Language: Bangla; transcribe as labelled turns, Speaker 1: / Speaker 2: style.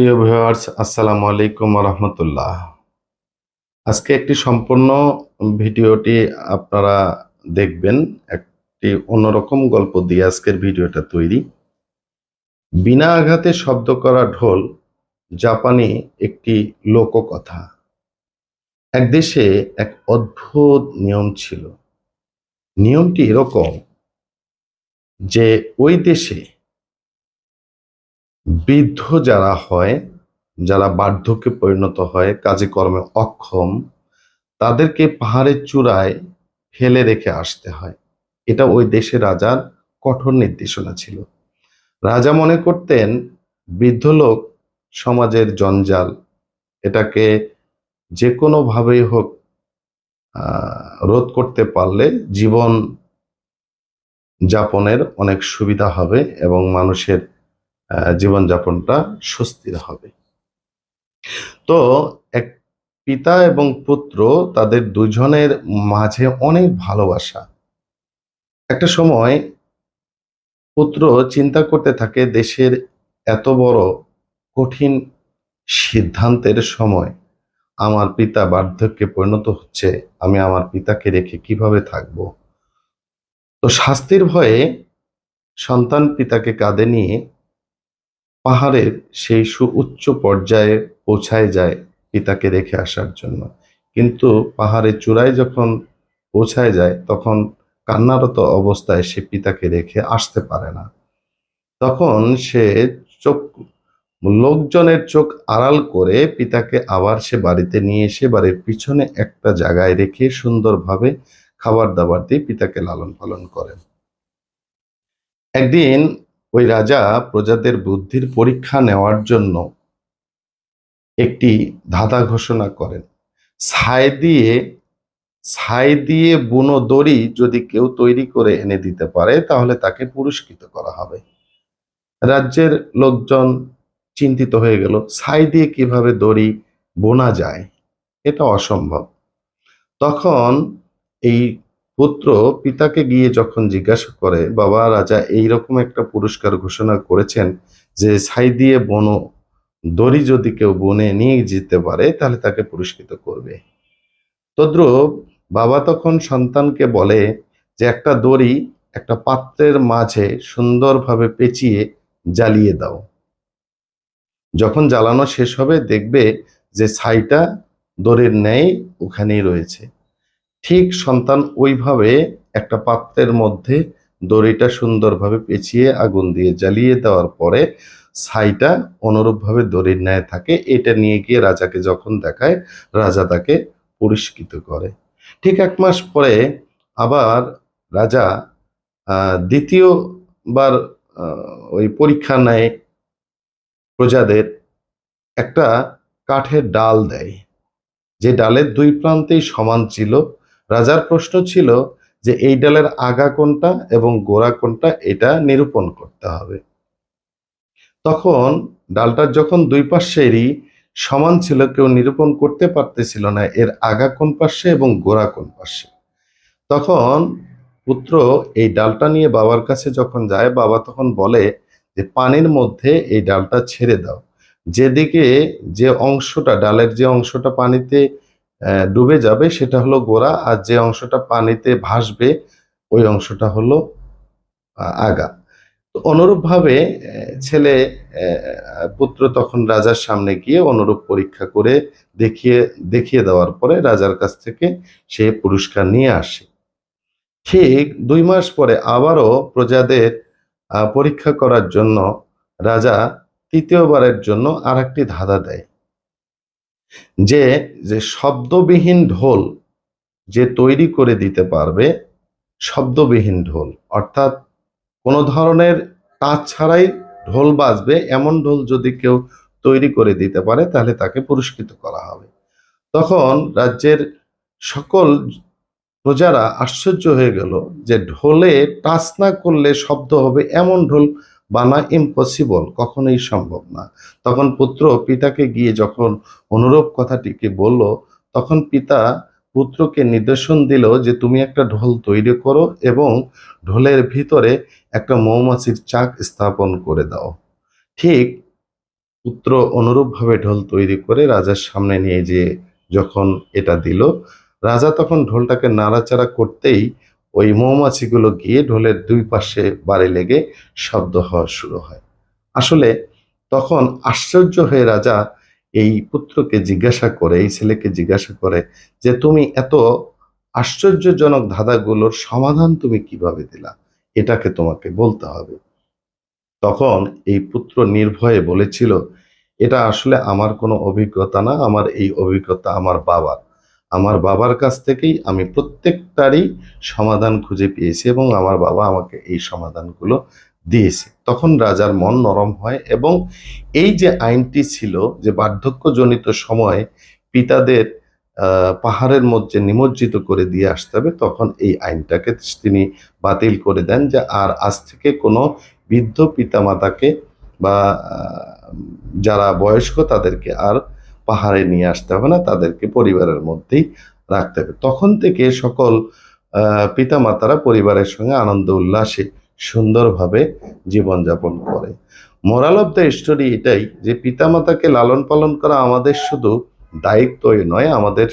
Speaker 1: প্রিয় ভিউয়ার্স, আসসালামু আলাইকুম রহমতুল্লাহ আজকে একটি সম্পূর্ণ ভিডিওটি আপনারা দেখবেন, একটি অন্যরকম গল্প দিয়ে আজকের ভিডিওটা তৈরি। বিনা আঘাতে শব্দ করা ঢোল জাপানি একটি লোককথা। এক দেশে এক অদ্ভুত নিয়ম ছিল। নিয়মটি এরকম যে ওই দেশে বৃদ্ধ যারা হয়, যারা বার্ধক্যে পরিণত হয়, কাজে কর্মে অক্ষম, তাদেরকে পাহাড়ের চূড়ায় ফেলে রেখে আসতে হয়। এটা ওই দেশে রাজার কঠোর নির্দেশনা ছিল। রাজা মনে করতেন, বৃদ্ধ লোক সমাজের জঞ্জাল, এটাকে যে কোনোভাবেই হোক রোধ করতে পারলে জীবন যাপনের অনেক সুবিধা হবে এবং মানুষের জীবনযাপনটা স্বস্তির হবে। তো এক পিতা এবং পুত্র তাদের দুজনের মাঝে অনেক ভালোবাসা। একটা সময় পুত্র চিন্তা করতে থাকে দেশের এত বড় কঠিন সিদ্ধান্তের সময় আমার পিতা বার্ধক্যে পরিণত হচ্ছে, আমি আমার পিতাকে রেখে কীভাবে থাকব? তো শাস্তির ভয়ে সন্তান পিতাকে কাঁধে নিয়ে পাহাড়ের সেই সুউচ্চ পর্যায়ে পৌঁছায় যায় পিতাকে রেখে আসার জন্য। কিন্তু পাহাড়ের চূড়ায় যখন পৌঁছায় যায়, তখন কান্নারত অবস্থায় সে পিতাকে রেখে আসতে পারে না। তখন সে চোখ, লোকজনের চোখ আড়াল করে পিতাকে আবার সে বাড়িতে নিয়ে এসে বাড়ির পিছনে একটা জায়গায় রেখে সুন্দরভাবে খাবার দাবার দিয়ে পিতাকে লালন পালন করেন। একদিন ওই রাজা প্রজাদের বুদ্ধির পরীক্ষা নেওয়ার জন্য একটি ধাঁধা ঘোষণা করেন। ছাই দিয়ে ছাই দিয়ে বুনো দড়ি যদি কেউ তৈরি করে এনে দিতে পারে, তাহলে তাকে পুরস্কৃত করা হবে। রাজ্যের লোকজন চিন্তিত হয়ে গেল, ছাই দিয়ে কীভাবে দড়ি বোনা যায়? এটা অসম্ভব। তখন এই পুত্র পিতাকে গিয়ে যখন জিজ্ঞাসা করে, বাবা, রাজা, এইরকম একটা পুরস্কার ঘোষণা করেছেন যে ছাই দিয়ে বনো দড়ি যদি কেউ বনে নিয়ে যেতে পারে, তাহলে তাকে পুরস্কৃত করবে। তদ্রুপ বাবা তখন সন্তানকে বলে যে, একটা দড়ি একটা পাত্রের মাঝে সুন্দরভাবে পেঁচিয়ে জ্বালিয়ে দাও। যখন জ্বালানো শেষ হবে, দেখবে যে ছাইটা দড়ির ন্যায় ওখানেই রয়েছে। ঠিক সন্তান ওইভাবে একটা পাত্রের মধ্যে দড়িটা সুন্দরভাবে পেঁচিয়ে আগুন দিয়ে জ্বালিয়ে দেওয়ার পরে ছাইটা অনুরূপভাবে দড়ির ন্যায় থাকে। এটা নিয়ে গিয়ে রাজাকে যখন দেখায়, রাজা তাকে পুরস্কৃত করে। ঠিক এক মাস পরে আবার রাজা দ্বিতীয়বার ওই পরীক্ষা নেয়, প্রজাদের একটা কাঠের ডাল দেয়। যে ডালের দুই প্রান্তেই সমান ছিল রাজার প্রশ্ন ছিল যে এই ডালের আগা কোনটা এবং গোড়া কোনটা এটা নিরূপণ করতে হবে। তখন ডালটার যখন দুই পাশেরই সমান ছিল, কেউ নিরূপণ করতে পারতেছিল না এর আগা কোন পাশে এবং গোড়া কোন পাশে তখন পুত্র এই ডালটা নিয়ে বাবার কাছে যখন যায়, বাবা তখন বলে যে, পানির মধ্যে এই ডালটা ছেড়ে দাও। যেদিকে যে অংশটা, ডালের যে অংশটা পানিতে ডুবে যাবে, সেটা হলো গোড়া, আর যে অংশটা পানিতে ভাসবে, ওই অংশটা হলো আগা। তো অনুরূপভাবে ছেলে পুত্র তখন রাজার সামনে গিয়ে অনুরূপ পরীক্ষা করে দেখিয়ে দেখিয়ে দেওয়ার পরে রাজার কাছ থেকে সে পুরস্কার নিয়ে আসে। ঠিক দুই মাস পরে আবারও প্রজাদের পরীক্ষা করার জন্য রাজা তৃতীয়বারের জন্য আর একটি ধাঁধা দেয়। যে যে শব্দবিহীন ঢোল যে তৈরি করে দিতে পারবে, শব্দবিহীন ঢোল। অর্থাৎ কোনো ধরনের কাজ ছাড়াই ঢোল বাজবে, এমন ঢোল যদি কেউ তৈরি করে দিতে পারে, তাহলে তাকে পুরস্কৃত করা হবে। তখন রাজ্যের সকল প্রজারা আশ্চর্য হয়ে গেল যে ঢোলে টাচ না করলে শব্দ হবে এমন ঢোল বানা ইম্পসিবল কখনোই সম্ভব না। তখন পুত্র পিতাকে গিয়ে যখন অনুরূপ কথাটিকে বলল, তখন পিতা পুত্রকে নির্দেশন দিল যে তুমি একটা ঢোল তৈরি করো এবং ঢোলের ভিতরে একটা মৌমাছির চাক স্থাপন করে দাও। ঠিক পুত্র অনুরূপভাবে ঢোল তৈরি করে রাজার সামনে নিয়ে যেয়ে যখন এটা দিল, রাজা তখন ঢোলটাকে নাড়াচাড়া করতেই ওই মৌমাছিগুলো গিয়ে ঢোলের দুই পাশে বাড়ি লেগে শব্দ হওয়া শুরু হয়। আসলে তখন আশ্চর্য হয়ে রাজা এই পুত্রকে জিজ্ঞাসা করে, এই ছেলেকে জিজ্ঞাসা করে যে, তুমি এত আশ্চর্যজনক ধাঁধাগুলোর সমাধান তুমি কীভাবে দিলা? এটাকে তোমাকে বলতে হবে। তখন এই পুত্র নির্ভয়ে বলেছিল, এটা আসলে আমার কোনো অভিজ্ঞতা না, আমার এই অভিজ্ঞতা আমার বাবার। আমার বাবার কাছ থেকেই আমি প্রত্যেকটারই সমাধান খুঁজে পেয়েছি এবং আমার বাবা আমাকে এই সমাধানগুলো দিয়েছে। তখন রাজার মন নরম হয় এবং এই যে আইনটি ছিল যে বার্ধক্যজনিত সময়ে পিতাদের পাহাড়ের মধ্যে নিমজ্জিত করে দিয়ে আসতে হবে, তখন এই আইনটাকে তিনি বাতিল করে দেন যে আর আজ থেকে কোনো বৃদ্ধ পিতামাতাকে বা যারা বয়স্ক তাদেরকে আর পাহাড়ে নিয়ে আসতে হবে না, তাদেরকে পরিবারের মধ্যেই রাখতে হবে। তখন থেকে সকল পিতা পিতামাতারা পরিবারের সঙ্গে আনন্দ, উল্লাসে সুন্দরভাবে জীবনযাপন করে। মোরাল অব দ্য স্টোরি এটাই যে পিতামাতাকে লালন পালন করা আমাদের শুধু দায়িত্বই নয়, আমাদের